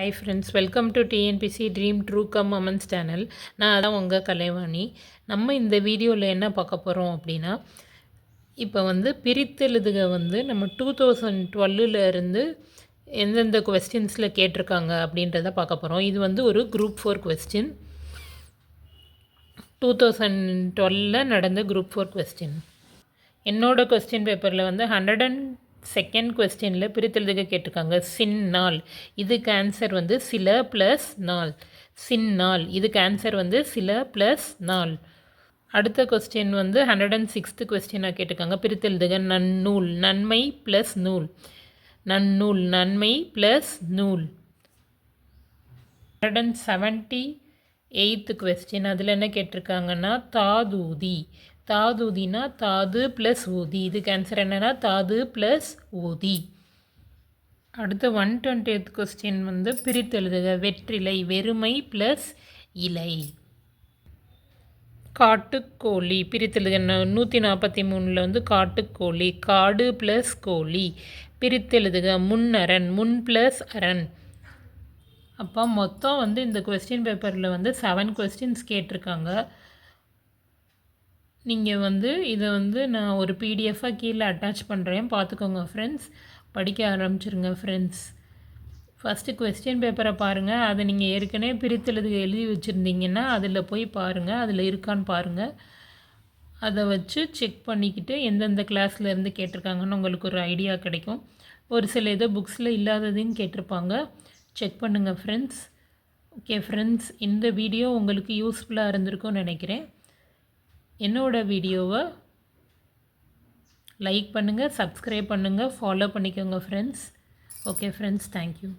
Hi friends welcome to TNPC dream true come Aman's channel நான் அதான் உங்கள் கலைவாணி. நம்ம இந்த வீடியோவில் என்ன பார்க்க போகிறோம் அப்படின்னா இப்போ வந்து பிரித்தெழுதுக வந்து நம்ம டூ தௌசண்ட் டுவெல்லில் இருந்து எந்தெந்த கொஸ்டின்ஸில் கேட்டிருக்காங்க அப்படின்றத பார்க்க போகிறோம் இது வந்து ஒரு group four question two thousand டுவெலில் நடந்த குரூப் ஃபோர் கொஸ்டின் என்னோடய கொஸ்டின் பேப்பரில் வந்து ஹண்ட்ரட் அண்ட் செகண்ட் கொஸ்டினில் பிரித்தெழுதுக கேட்டிருக்காங்க. சின் நாள். இதுக்கு ஆன்சர் வந்து சில ப்ளஸ் நாள். சின் நாள். இதுக்கு ஆன்சர் வந்து சில ப்ளஸ் நாள். அடுத்த கொஸ்டின் வந்து ஹண்ட்ரட் அண்ட் சிக்ஸ்த்து கொஸ்டினாக கேட்டிருக்காங்க. பிரித்தெழுதுக. நன்னூல். நன்மை ப்ளஸ் நூல். நன்னூல். நன்மை ப்ளஸ் நூல். Hundred and seventy eight question அதில் என்ன கேட்டிருக்காங்கன்னா தாதூதி. தாதுதினா தாது ப்ளஸ் ஊதி. இதுக்கு ஆன்சர் என்னென்னா தாது ப்ளஸ் ஊதி. அடுத்து ஒன் டுவெண்ட்டி எய்த் கொஸ்டின் வந்து பிரித்தெழுதுக வெற்றிலை வெறுமை ப்ளஸ் இலை. காட்டுக்கோழி. பிரித்தெழுதுக நூற்றி நாற்பத்தி மூணில் வந்து காட்டுக்கோழி. காடு ப்ளஸ் கோழி. பிரித்தெழுதுக முன்னரண் முன் ப்ளஸ் அரண். அப்போ மொத்தம் வந்து இந்த கொஸ்டின் பேப்பரில் வந்து செவன் கொஸ்டின்ஸ் கேட்டிருக்காங்க. நீங்கள் வந்து இதை வந்து நான் ஒரு பிடிஎஃபாக கீழே அட்டாச் பண்ணுறேன் பார்த்துக்கோங்க ஃப்ரெண்ட்ஸ் படிக்க ஆரம்பிச்சிருங்க ஃப்ரெண்ட்ஸ் ஃபஸ்ட்டு கொஸ்டின் பேப்பரை பாருங்கள் அதை நீங்கள் ஏற்கனவே பிரித்தெழுது எழுதி வச்சுருந்தீங்கன்னா அதில் போய் பாருங்கள் அதில் இருக்கான்னு பாருங்கள் அதை வச்சு செக் பண்ணிக்கிட்டு எந்தெந்த கிளாஸ்லேருந்து கேட்டிருக்காங்கன்னு உங்களுக்கு ஒரு ஐடியா கிடைக்கும். ஒரு சில ஏதோ புக்ஸில் இல்லாததையும் கேட்டிருப்பாங்க. செக் பண்ணுங்கள் ஃப்ரெண்ட்ஸ் ஓகே ஃப்ரெண்ட்ஸ் இந்த வீடியோ உங்களுக்கு யூஸ்ஃபுல்லாக இருந்திருக்கும்னு நினைக்கிறேன். என்னோடய வீடியோவை லைக் பண்ணுங்கள் சப்ஸ்கிரைப் பண்ணுங்கள் ஃபாலோ பண்ணிக்கோங்க ஃப்ரெண்ட்ஸ் ஓகே ஃப்ரெண்ட்ஸ் தேங்க்யூ